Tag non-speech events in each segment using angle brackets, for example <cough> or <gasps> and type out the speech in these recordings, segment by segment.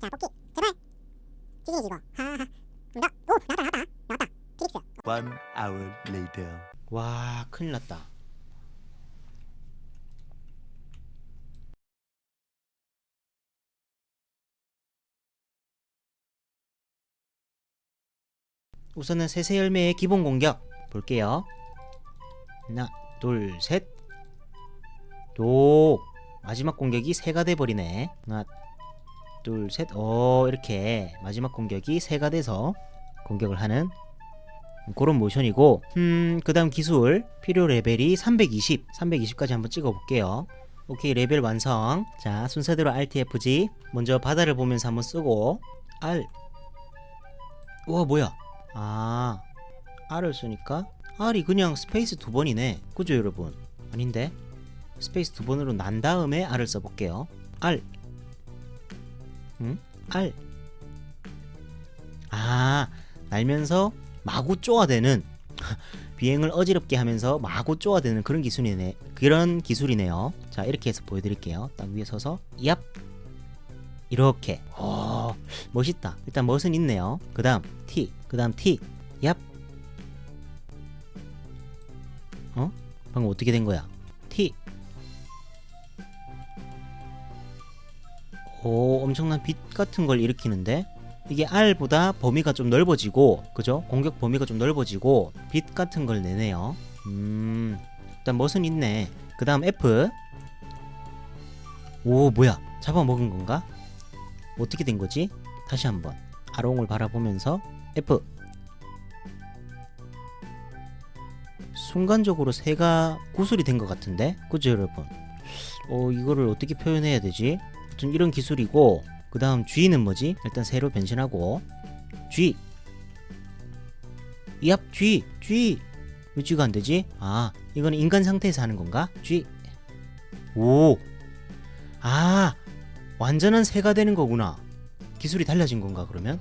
자 뽑기. 제발. 이거 하하하. 나, 오 나왔다 나왔다. 나왔다. 트릭스. One hour later. 와 큰일 났다. 우선은 세세 열매의 기본 공격. 볼게요. 하나 둘셋도 마지막 공격이 새가 돼버리네. 하나 둘셋어 이렇게 마지막 공격이 새가 돼서 공격을 하는 그런 모션이고 음 그 다음 기술 필요 레벨이 320 320까지 한번 찍어 볼게요. 오케이 레벨 완성. 자 순서대로 Alt Fg 먼저 바다를 보면서 한번 쓰고 R. 우와 뭐야? 아 R을 쓰니까 R이 그냥 스페이스 두 번이네. 그죠 여러분? 아닌데? 스페이스 두 번으로 난 다음에 R을 써볼게요. R 응? R 아 날면서 마구 쪼아대는 <laughs> 비행을 어지럽게 하면서 마구 쪼아대는 그런 기술이네 그런 기술이네요. 자 이렇게 해서 보여드릴게요. 딱 위에 서서 얍. 이렇게. 어 멋있다. 일단 멋은 있네요. 그 다음 T 그 다음 T. 얍. 어? 방금 어떻게 된 거야 오 엄청난 빛 같은 걸 일으키는데? 이게 R보다 범위가 좀 넓어지고 그죠? 공격 범위가 좀 넓어지고 빛 같은 걸 내네요. 음 일단 멋은 있네. 그 다음 F. 오 뭐야? 잡아먹은 건가? 어떻게 된 거지? 다시 한번. 아롱을 바라보면서 F. 순간적으로 새가 구슬이 된 것 같은데? 그죠 여러분? 어 이거를 어떻게 표현해야 되지? 아무튼 이런 기술이고 그 다음 G는 뭐지? 일단 새로 변신하고 G 얍 G G 왜 G가 안 되지? 아 이거는 인간 상태에서 하는 건가? G 오아 완전한 새가 되는 거구나 기술이 달라진 건가 그러면?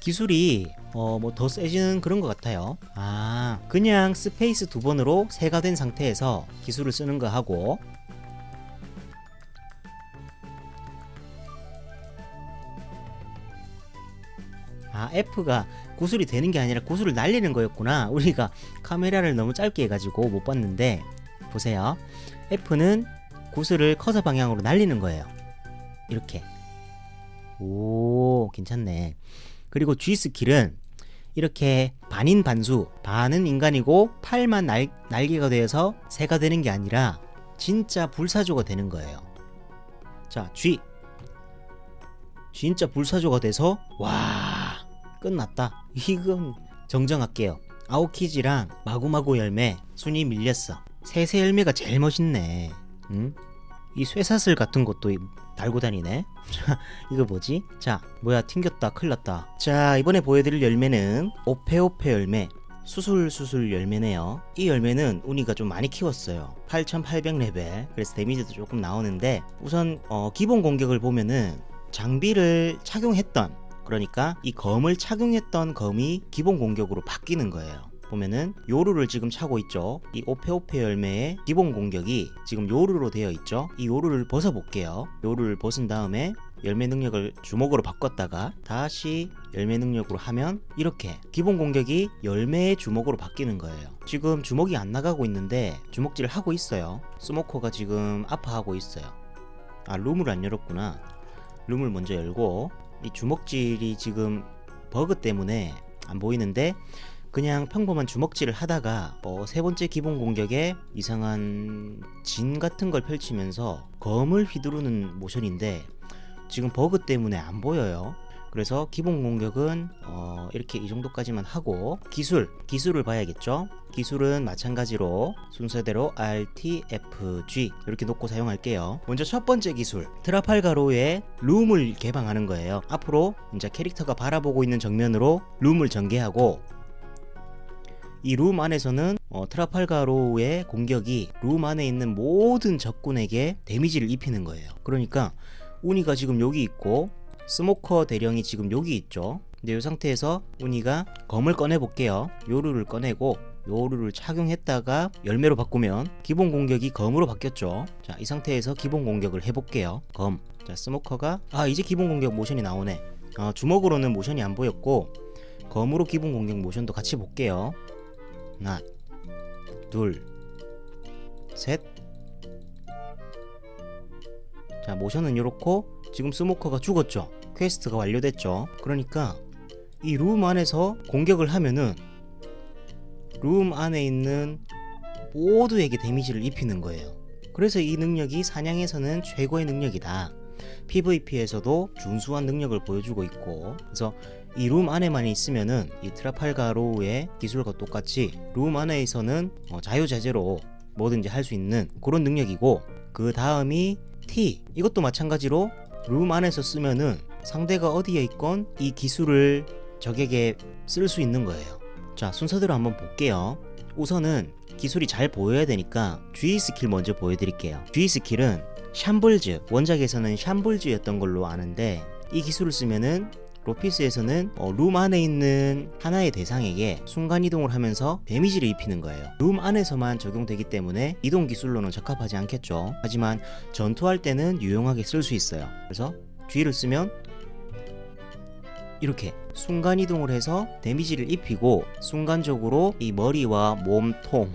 기술이 어 뭐 더 세지는 그런 것 같아요. 아 그냥 스페이스 두 번으로 새가 된 상태에서 기술을 쓰는 거 하고 아 F가 구슬이 되는 게 아니라 구슬을 날리는 거였구나. <laughs> 우리가 카메라를 너무 짧게 해가지고 못 봤는데 보세요. F는 구슬을 커서 방향으로 날리는 거예요. 이렇게. 오 괜찮네. 그리고 G 스킬은 이렇게 반인 반수, 반은 인간이고 팔만 날, 날개가 되어서 새가 되는 게 아니라 진짜 불사조가 되는 거예요. 자, G. 진짜 불사조가 돼서 와 끝났다. 이건 정정할게요. 아오키지랑 마구마구 열매 순위 밀렸어. 새새 열매가 제일 멋있네. 응? 이 쇠사슬 같은 것도 달고 다니네. <laughs> 이거 뭐지? 자, 뭐야 튕겼다, 큰일 났다. 자, 이번에 보여드릴 열매는 오페오페 열매. 수술수술 열매네요. 이 열매는 우니가 좀 많이 키웠어요. 8800레벨. 그래서 데미지도 조금 나오는데 우선 어, 기본 공격을 보면은 장비를 착용했던 그러니까 이 검을 착용했던 검이 기본 공격으로 바뀌는 거예요. 보면은 요루를 지금 차고 있죠. 이 오페오페 열매의 기본 공격이 지금 요루로 되어 있죠. 이 요루를 벗어 볼게요. 요루를 벗은 다음에 열매 능력을 주먹으로 바꿨다가 다시 열매 능력으로 하면 이렇게 기본 공격이 열매의 주먹으로 바뀌는 거예요. 지금 주먹이 안 나가고 있는데 주먹질을 하고 있어요. 스모커가 지금 아파하고 있어요. 아 룸을 안 열었구나. 룸을 먼저 열고 이 주먹질이 지금 버그 때문에 안 보이는데 그냥 평범한 주먹질을 하다가 어, 세 번째 기본 공격에 이상한 진 같은 걸 펼치면서 검을 휘두르는 모션인데 지금 버그 때문에 안 보여요. 그래서 기본 공격은 어, 이렇게 이 정도까지만 하고 기술 기술을 봐야겠죠. 기술은 마찬가지로 순서대로 R, T, F, G 이렇게 놓고 사용할게요. 먼저 첫 번째 기술 트라팔가로의 룸을 개방하는 거예요. 앞으로 이제 캐릭터가 바라보고 있는 정면으로 룸을 전개하고 이 룸 안에서는 어, 트라팔가로의 공격이 룸 안에 있는 모든 적군에게 데미지를 입히는 거예요. 그러니까 우니가 지금 여기 있고 스모커 대령이 지금 여기 있죠. 근데 이 상태에서 운이가 검을 꺼내 볼게요. 요루를 꺼내고 요루를 착용했다가 열매로 바꾸면 기본 공격이 검으로 바뀌었죠. 자, 이 상태에서 기본 공격을 해볼게요. 검. 자, 스모커가 아 이제 기본 공격 모션이 나오네. 어, 주먹으로는 모션이 안 보였고 검으로 기본 공격 모션도 같이 볼게요. 하나, 둘, 셋. 자, 모션은 이렇고 지금 스모커가 죽었죠. 퀘스트가 완료됐죠. 그러니까 이 룸 안에서 공격을 하면은 룸 안에 있는 모두에게 데미지를 입히는 거예요. 그래서 이 능력이 사냥에서는 최고의 능력이다. PVP에서도 준수한 능력을 보여주고 있고 그래서 이 룸 안에만 있으면은 이 트라팔가로우의 기술과 똑같이 룸 안에서는 어, 자유자재로 뭐든지 할 수 있는 그런 능력이고 그 다음이 T 이것도 마찬가지로 룸 안에서 쓰면은 상대가 어디에 있건 이 기술을 적에게 쓸 수 있는 거예요. 자 순서대로 한번 볼게요. 우선은 기술이 잘 보여야 되니까 G 스킬 먼저 보여드릴게요. G 스킬은 샴블즈 원작에서는 샴블즈였던 걸로 아는데 이 기술을 쓰면은 로피스에서는 어, 룸 안에 있는 하나의 대상에게 순간 이동을 하면서 데미지를 입히는 거예요. 룸 안에서만 적용되기 때문에 이동 기술로는 적합하지 않겠죠. 하지만 전투할 때는 유용하게 쓸 수 있어요. 그래서 G를 쓰면 이렇게 순간 이동을 해서 데미지를 입히고 순간적으로 이 머리와 몸통,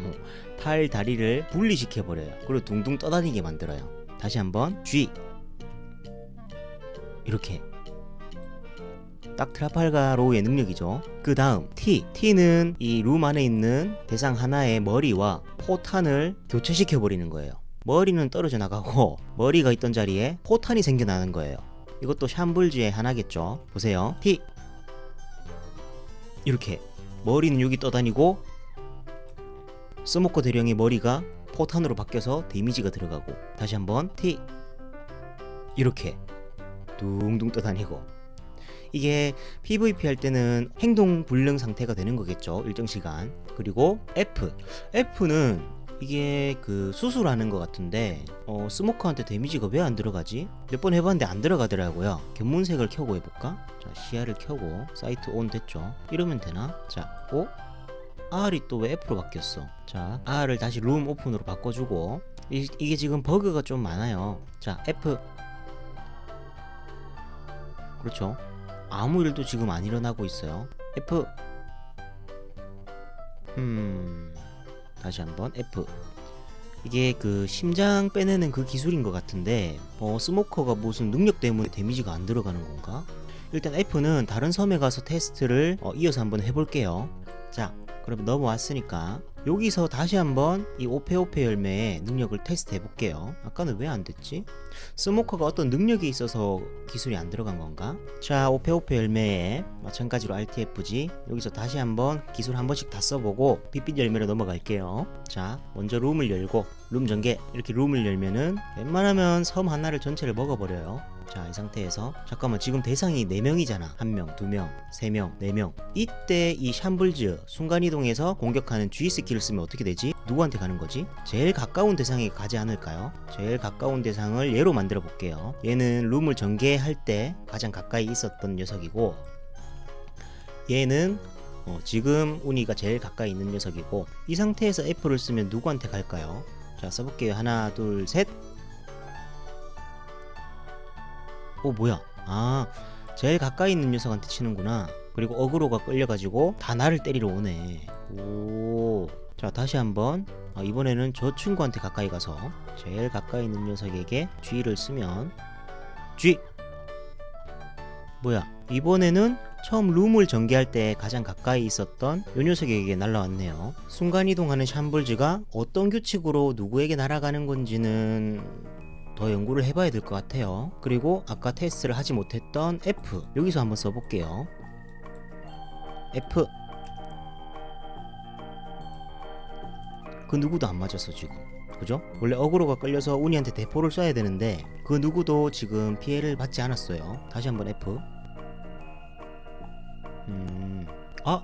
팔, 다리를 분리시켜 버려요. 그리고 둥둥 떠다니게 만들어요. 다시 한번 G 이렇게 딱 트라팔가로의 능력이죠. 그 다음 T. T는 이 룸 안에 있는 대상 하나의 머리와 포탄을 교체시켜 버리는 거예요. 머리는 떨어져 나가고 <laughs> 머리가 있던 자리에 포탄이 생겨나는 거예요. 이것도 샴블즈의 하나겠죠. 보세요. T. 이렇게 머리는 여기 떠다니고 스모커 대령의 머리가 포탄으로 바뀌어서 데미지가 들어가고 다시 한번 T. 이렇게 둥둥 떠다니고 이게 PVP 할 때는 행동 불능 상태가 되는 거겠죠. 일정 시간. 그리고 F. F는 이게 그 수술하는 것 같은데 어, 스모커한테 데미지가 왜 안 들어가지? 몇 번 해봤는데 안 들어가더라고요. 견문색을 켜고 해볼까? 자 시야를 켜고 사이트 온 됐죠. 이러면 되나? 자 오? R이 또 왜 F로 바뀌었어? 자 R을 다시 룸 오픈으로 바꿔주고 이, 이게 지금 버그가 좀 많아요. 자 F 그렇죠. 아무 일도 지금 안 일어나고 있어요. F. 음. 다시 한번 F. 이게 그 심장 빼내는 그 기술인 것 같은데 어 스모커가 무슨 능력 때문에 데미지가 안 들어가는 건가? 일단 F는 다른 섬에 가서 테스트를 어, 이어서 한번 해볼게요. 자, 그럼 넘어왔으니까 여기서 다시 한번 이 오페오페 열매의 능력을 테스트 해볼게요. 아까는 왜 안 됐지? 스모커가 어떤 능력이 있어서 기술이 안 들어간 건가? 자, 오페오페 열매에 마찬가지로 RTFG 여기서 다시 한번 기술 한 번씩 다 써보고 빛빛 열매로 넘어갈게요. 자, 먼저 룸을 열고 룸 전개 이렇게 룸을 열면은 웬만하면 섬 하나를 전체를 먹어버려요. 자, 이 상태에서 잠깐만 지금 대상이 4명이잖아. 1명, 2명, 3명, 4명. 이때 이 샴블즈 순간 이동해서 공격하는 G 스킬을 쓰면 어떻게 되지? 누구한테 가는 거지? 제일 가까운 대상에 가지 않을까요? 제일 가까운 대상을 얘로 만들어 볼게요. 얘는 룸을 전개할 때 가장 가까이 있었던 녀석이고 얘는 어, 지금 운이가 제일 가까이 있는 녀석이고 이 상태에서 F를 쓰면 누구한테 갈까요? 자 써볼게요. 하나, 둘, 셋. 오 뭐야? 아 제일 가까이 있는 녀석한테 치는구나. 그리고 어그로가 끌려가지고 다 나를 때리러 오네. 오. 자 다시 한번 아, 이번에는 저 친구한테 가까이 가서 제일 가까이 있는 녀석에게 G를 쓰면 G. 뭐야? 이번에는 처음 룸을 전개할 때 가장 가까이 있었던 요 녀석에게 날라왔네요. 순간 이동하는 샴블즈가 어떤 규칙으로 누구에게 날아가는 건지는 더 연구를 해봐야 될 것 같아요. 그리고 아까 테스트를 하지 못했던 F 여기서 한번 써볼게요. F 그 누구도 안 맞았어 지금. 그죠? 원래 어그로가 끌려서 우니한테 대포를 쏴야 되는데 그 누구도 지금 피해를 받지 않았어요. 다시 한번 F. 음, 아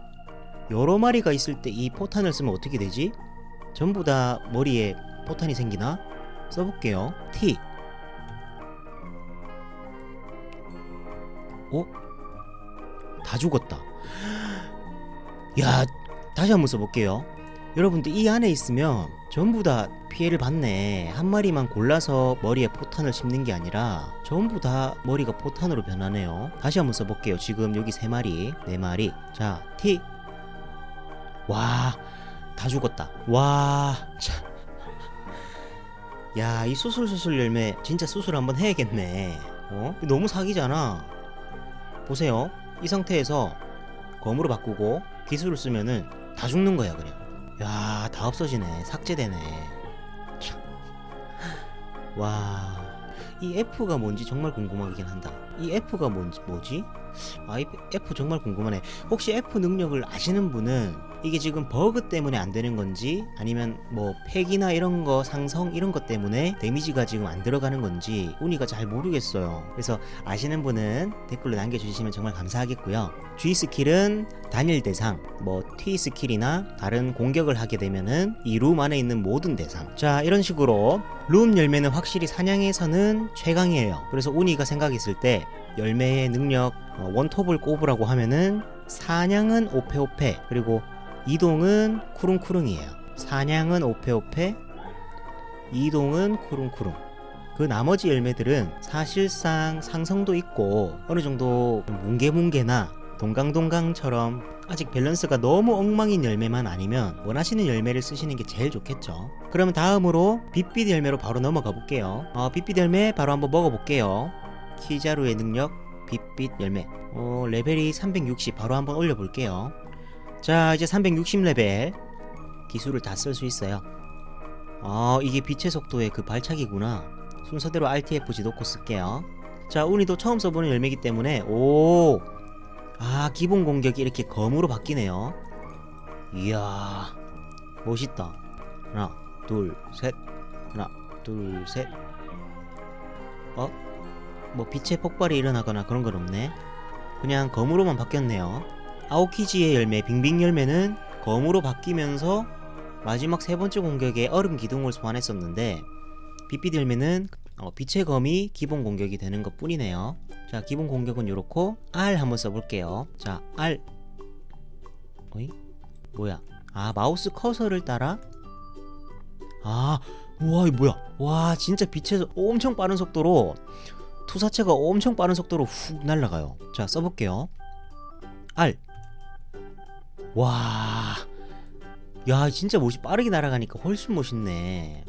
여러 마리가 있을 때 이 포탄을 쓰면 어떻게 되지? 전부 다 머리에 포탄이 생기나? 써볼게요. T. 어? 다 죽었다. <gasps> 야, 다시 한번 써볼게요. 여러분들 이 안에 있으면 전부 다 피해를 받네. 한 마리만 골라서 머리에 포탄을 심는 게 아니라 전부 다 머리가 포탄으로 변하네요. 다시 한번 써볼게요. 지금 여기 세 마리, 네 마리. 자, T. 와, 다 죽었다. 와, 참. 야, 이 수술수술 열매 진짜 수술 한번 해야겠네. 어? 너무 사기잖아. 보세요. 이 상태에서 검으로 바꾸고 기술을 쓰면은 다 죽는 거야, 그냥. 야, 다 없어지네. 삭제되네. 참. 와. 이 F가 뭔지 정말 궁금하긴 한다. 이 F가 뭔지 뭐지? 아, 이 F 정말 궁금하네. 혹시 F 능력을 아시는 분은 이게 지금 버그 때문에 안 되는 건지 아니면 뭐 팩이나 이런 거 상성 이런 것 때문에 데미지가 지금 안 들어가는 건지 운이가 잘 모르겠어요. 그래서 아시는 분은 댓글로 남겨주시면 정말 감사하겠고요. G 스킬은 단일 대상, 뭐 T 스킬이나 다른 공격을 하게 되면은 이 룸 안에 있는 모든 대상. 자 이런 식으로 룸 열매는 확실히 사냥에서는 최강이에요. 그래서 운이가 생각했을 때 열매의 능력 어, 원톱을 꼽으라고 하면은 사냥은 오페오페 그리고 이동은 쿠릉쿠릉이에요. 사냥은 오페오페, 이동은 쿠릉쿠릉. 그 나머지 열매들은 사실상 상성도 있고 어느 정도 뭉게뭉게나 동강동강처럼 아직 밸런스가 너무 엉망인 열매만 아니면 원하시는 열매를 쓰시는 게 제일 좋겠죠. 그러면 다음으로 빛빛 열매로 바로 넘어가 볼게요. 어, 빛빛 열매 바로 한번 먹어볼게요. 키자루의 능력 빛빛 열매. 어, 레벨이 360 바로 한번 올려볼게요. 자 이제 360레벨 기술을 다 쓸 수 있어요. 아 이게 빛의 속도의 그 발차기구나. 순서대로 RTFG 놓고 쓸게요. 자 운이도 처음 써보는 열매기 때문에 오아 기본 공격이 이렇게 검으로 바뀌네요. 이야 멋있다. 하나 둘셋. 하나 둘셋. 어? 뭐 빛의 폭발이 일어나거나 그런 건 없네. 그냥 검으로만 바뀌었네요 아오키지의 열매 빙빙 열매는 검으로 바뀌면서 마지막 세 번째 공격에 얼음 기둥을 소환했었는데 빛빛 열매는 어, 빛의 검이 기본 공격이 되는 것 뿐이네요. 자, 기본 공격은 요렇고 R 한번 써볼게요. 자, R 어이? 뭐야? 아, 마우스 커서를 따라 아, 우와, 이 뭐야? 와, 진짜 속- 엄청 빠른 속도로 투사체가 엄청 빠른 속도로 훅 날아가요. 자, 써볼게요. R 와, 야 진짜 멋이 빠르게 날아가니까 훨씬 멋있네.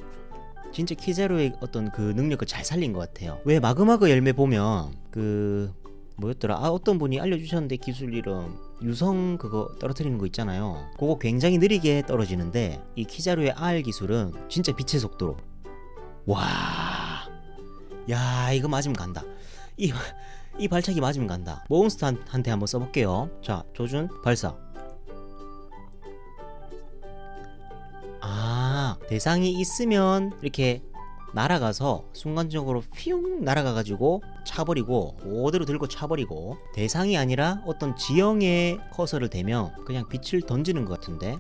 진짜 키제로의 어떤 그 능력을 잘 살린 것 같아요. 왜 마그마그 열매 보면 그 뭐였더라? 아 어떤 분이 알려주셨는데 기술 이름 유성 그거 떨어뜨리는 거 있잖아요. 그거 굉장히 느리게 떨어지는데 이 키자루의 R 기술은 진짜 빛의 속도로. 와, 야 이거 맞으면 간다. 이 이 발차기 맞으면 간다. 몬스터한테 한번 써볼게요. 자, 조준 발사. 아, 대상이 있으면 이렇게 날아가서 순간적으로 휘웅 날아가가지고 차버리고 그대로 들고 차버리고 대상이 아니라 어떤 지형에 커서를 대면 그냥 빛을 던지는 것 같은데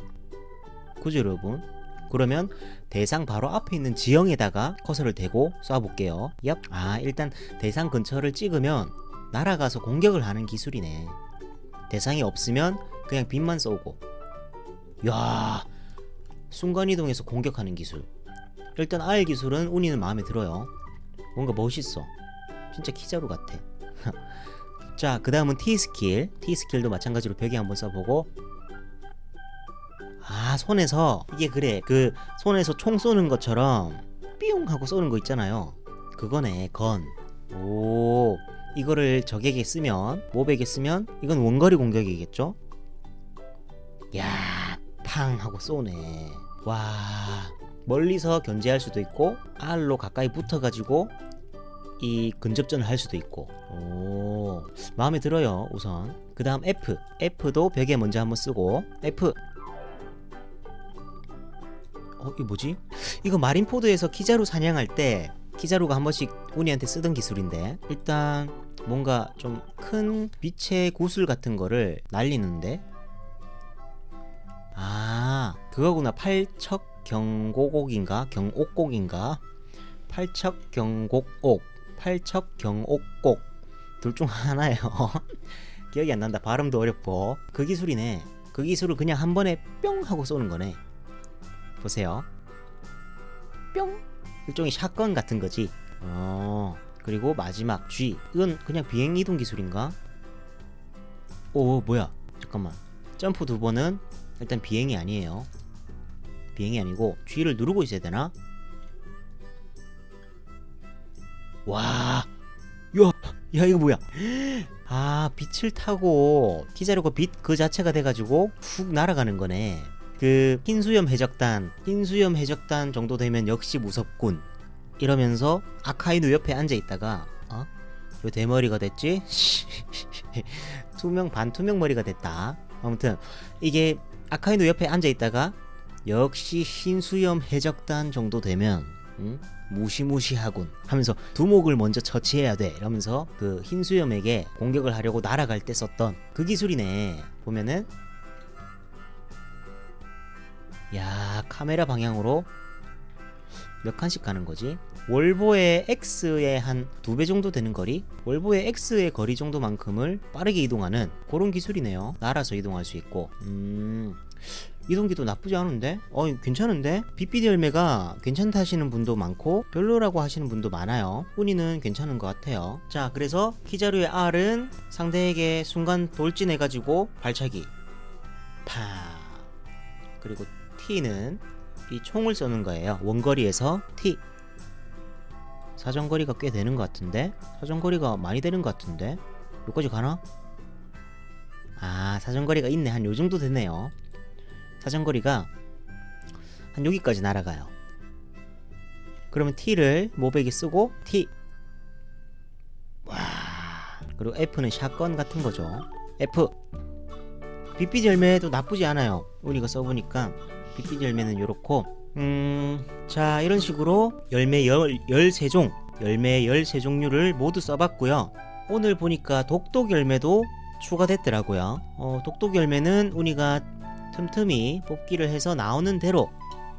그죠 여러분? 그러면 대상 바로 앞에 있는 지형에다가 커서를 대고 쏴볼게요. 얍. 아 일단 대상 근처를 찍으면 날아가서 공격을 하는 기술이네. 대상이 없으면 그냥 빛만 쏘고. 야 순간이동해서 공격하는 기술. 일단 R 기술은 운이는 마음에 들어요. 뭔가 멋있어. 진짜 키자루 같아. <laughs> 자, 그 다음은 T 스킬. T 스킬도 마찬가지로 벽에 한번 써보고. 아, 손에서 이게 그래. 그 손에서 총 쏘는 것처럼 삐용 하고 쏘는 거 있잖아요. 그거네, 건. 오, 이거를 적에게 쓰면, 몹에게 쓰면 이건 원거리 공격이겠죠? 야, 팡 하고 쏘네. 와, 멀리서 견제할 수도 있고 R로 가까이 붙어가지고 이 근접전을 할 수도 있고. 오 마음에 들어요 우선. 그 다음 F. F도 벽에 먼저 한번 쓰고. F. 어 이거 뭐지? 이거 마린포드에서 키자루 사냥할 때 키자루가 한 번씩 우니한테 쓰던 기술인데 일단 뭔가 좀 큰 빛의 구슬 같은 거를 날리는데 아 그거구나 팔척 경고곡인가 경옥곡인가 팔척 경곡옥 팔척 경옥곡 둘 중 하나예요 <laughs> 기억이 안 난다. 발음도 어렵고. 그 기술이네. 그 기술을 그냥 한 번에 뿅 하고 쏘는 거네. 보세요. 뿅. 일종의 샷건 같은 거지. 어. 그리고 마지막 G. 이건 그냥 비행 이동 기술인가? 오, 뭐야? 잠깐만. 점프 두 번은 일단 비행이 아니에요. 비행이 아니고 G를 누르고 있어야 되나? 와. 야, 야 이거 뭐야? <gasps> 아, 빛을 타고 기자료가 빛 그 자체가 돼가지고 훅 날아가는 거네. 그 흰수염 해적단, 흰수염 해적단 정도 되면 역시 무섭군. 이러면서 아카이누 옆에 앉아 있다가 어? 왜 대머리가 됐지? <laughs> 투명 반투명 머리가 됐다. 아무튼 이게 아카이누 옆에 앉아 있다가 역시 흰수염 해적단 정도 되면 음? 무시무시하군 하면서 두목을 먼저 처치해야 돼 이러면서 그 흰수염에게 공격을 하려고 날아갈 때 썼던 그 기술이네 보면은 야 카메라 방향으로 몇 칸씩 가는 거지? 월보의 X의 한 두 배 정도 되는 거리? 월보의 X의 거리 정도만큼을 빠르게 이동하는 그런 기술이네요. 날아서 이동할 수 있고. 음. 이동기도 나쁘지 않은데? 어, 괜찮은데? 빛빛 열매가 괜찮다 하시는 분도 많고 별로라고 하시는 분도 많아요. 운이는 괜찮은 것 같아요. 자, 그래서 키자루의 R은 상대에게 순간 돌진해가지고 발차기. 파. 그리고 T는 이 총을 쏘는 거예요. 원거리에서 T. 사정거리가 꽤 되는 것 같은데? 사정거리가 많이 되는 것 같은데? 여기까지 가나? 아, 사정거리가 있네. 한 요 정도 되네요. 사정거리가 한 여기까지 날아가요. 그러면 T를 모백에 쓰고 T. 와. 그리고 F는 샷건 같은 거죠. F. 빛빛 열매도 나쁘지 않아요. 우리가 써보니까 빛빛 열매는 요렇고 음, 자 이런 식으로 열매 열, 13종 열매 13종류를 모두 써봤고요. 오늘 보니까 독독 열매도 추가됐더라고요. 어, 독독 열매는 우리가 틈틈이 뽑기를 해서 나오는 대로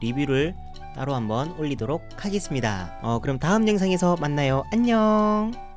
리뷰를 따로 한번 올리도록 하겠습니다. 어, 그럼 다음 영상에서 만나요. 안녕